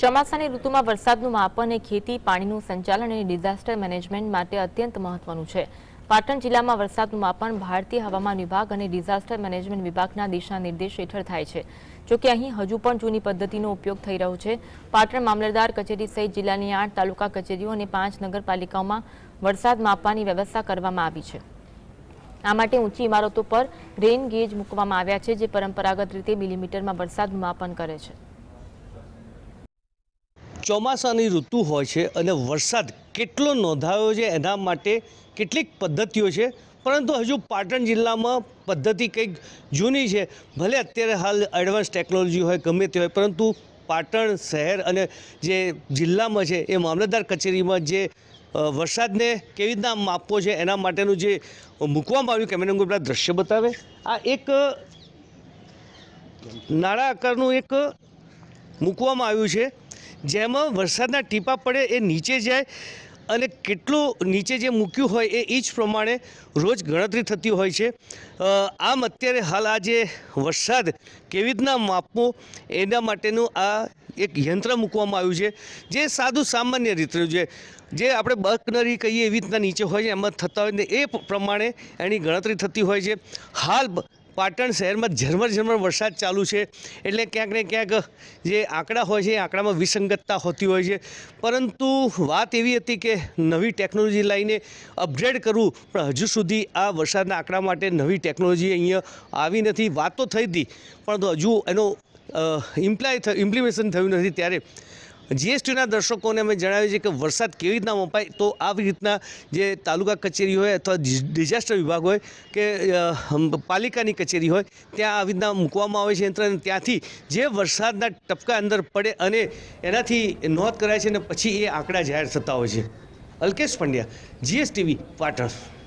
ચોમાસાની ઋતુમાં વરસાદનું માપન એ ખેતી, પાણીનું સંચાલન અને ડિઝાસ્ટર મેનેજમેન્ટ માટે અત્યંત મહત્વનું છે. પાટણ જિલ્લામાં વરસાદનું માપન ભારતીય હવામાન વિભાગ અને ડિઝાસ્ટર મેનેજમેન્ટ વિભાગના દિશા નિર્દેશ હેઠળ થાય છે. જોકે અહીં હજુ પણ જૂની પદ્ધતિનો ઉપયોગ થઈ રહ્યો છે. પાટણ મામલતદાર કચેરી સહિત જિલ્લાની આઠ તાલુકા કચેરીઓ અને પાંચ નગરપાલિકાઓમાં વરસાદ માપવાની વ્યવસ્થા કરવામાં આવી છે. આ માટે ઊંચી ઇમારતો પર રેન ગેજ મૂકવામાં આવ્યા છે, જે પરંપરાગત રીતે મિલીમીટરમાં વરસાદનું માપન કરે છે. ચોમાસાની ઋતુ હોય છે અને વરસાદ કેટલો નોંધાયો છે એના માટે કેટલીક પદ્ધતિઓ છે. પરંતુ હજુ પાટણ જિલ્લામાં પદ્ધતિ કંઈક જૂની છે. ભલે અત્યારે હાલ એડવાન્સ ટેકનોલોજી હોય, ગમે તે હોય, પરંતુ પાટણ શહેર અને જે જિલ્લામાં છે એ મામલતદાર કચેરીમાં જે વરસાદને કેવી રીતના માપવો છે એના માટેનું જે મૂકવામાં આવ્યું કેમેરા પેલા દ્રશ્ય બતાવે. આ એક નાળા આકારનું એક મૂકવામાં આવ્યું છે. જેમાં વરસાદના ટીપા પડે એ નીચે જાય અને કેટલું નીચે જે મૂક્યું હોય એ જ પ્રમાણે રોજ ગણતરી થતી હોય છે. આમ અત્યારે હાલ આ જે વરસાદ કેવી રીતના માપવો એના માટેનું આ એક યંત્ર મૂકવામાં આવ્યું છે, જે સાદું સામાન્ય રીતે છે. જે આપણે બકનરી કહીએ એવી રીતના નીચે હોય છે, એમાં થતા હોય ને એ પ્રમાણે એની ગણતરી થતી હોય છે. હાલ પાટણ શહેરમાં ઝરમર ઝરમર વરસાદ ચાલુ છે. એટલે ક્યાંક ને ક્યાંક જે આંકડા હોય છે એ આંકડામાં વિસંગતતા હોતી હોય છે. પરંતુ વાત એવી હતી કે નવી ટેકનોલોજી લાવીને અપગ્રેડ કરવું, પણ હજુ સુધી આ વરસાદના આંકડા માટે નવી ટેકનોલોજી અહીંયા આવી નથી. વાત તો થઈ હતી પરંતુ હજુ એનો ઇમ્પ્લાય ઇમ્પ્લિમેશન થયું નથી. ત્યારે જીએસટીના દર્શકોને અમે જણાવ્યું છે કે વરસાદ કેવી રીતના મપાય તો આવી રીતના જે તાલુકા કચેરી હોય અથવા ડિઝાસ્ટર વિભાગ હોય કે પાલિકાની કચેરી હોય, ત્યાં આવી રીતના મૂકવામાં આવે છે યંત્ર અને ત્યાંથી જે વરસાદના ટપકા અંદર પડે અને એનાથી નોંધ કરાય છે અને પછી એ આંકડા જાહેર થતા હોય છે. અલ્કેશ પંડ્યા, જીએસટીવી પાટણ.